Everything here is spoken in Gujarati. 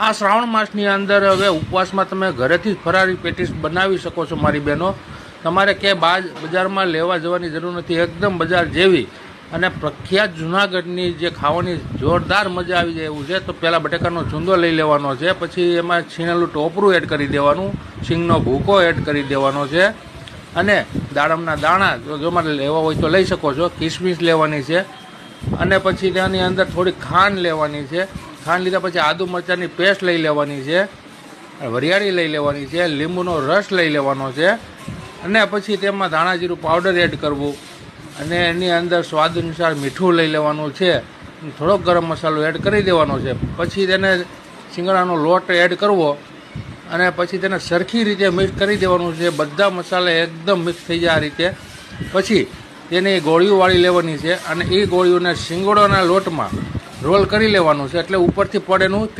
આ શ્રાવણ માસની અંદર હવે ઉપવાસમાં તમે ઘરેથી ફરારી પેટીસ બનાવી શકો છો, મારી બહેનો. તમારે ક્યાંય બાજ, બજારમાં લેવા જવાની જરૂર નથી. એકદમ બજાર જેવી અને પ્રખ્યાત જુનાગઢની જે ખાવાની જોરદાર મજા આવી જાય એવું છે, તો પહેલાં બટેકાનો ચૂંદો લઈ લેવાનો છે, પછી એમાં છીણેલું ટોપરું એડ કરી દેવાનું સિંગનો ભૂકો એડ કરી દેવાનો છે, અને દાડમના દાણા જો જો મારે લેવા હોય તો લઈ શકો છો, કિસમિસ લેવાની છે, અને પછી તેની અંદર થોડી ખાંડ લેવાની છે ખાંડ લીધા પછી આદુ મરચાંની પેસ્ટ લઈ લેવાની છે, વરિયાળી લઈ લેવાની છે, લીંબુનો રસ લઈ લેવાનો છે, અને પછી તેમાં ધાણા જીરું પાવડર એડ કરવું. અને એની અંદર સ્વાદ અનુસાર મીઠું લઈ લેવાનું છે થોડોક ગરમ મસાલો એડ કરી દેવાનો છે. પછી તેને શિંગડાનો લોટ એડ કરવો, અને પછી તેને સરખી રીતે મિક્સ કરી દેવાનું છે. બધા મસાલા એકદમ મિક્સ થઈ જાય આ રીતે. પછી તેની ગોળીઓ વાળી લેવાની છે, અને એ ગોળીઓને શિંગડોના લોટમાં રોલ કરી લેવાનું છે. એટલે ઉપરથી પડેનું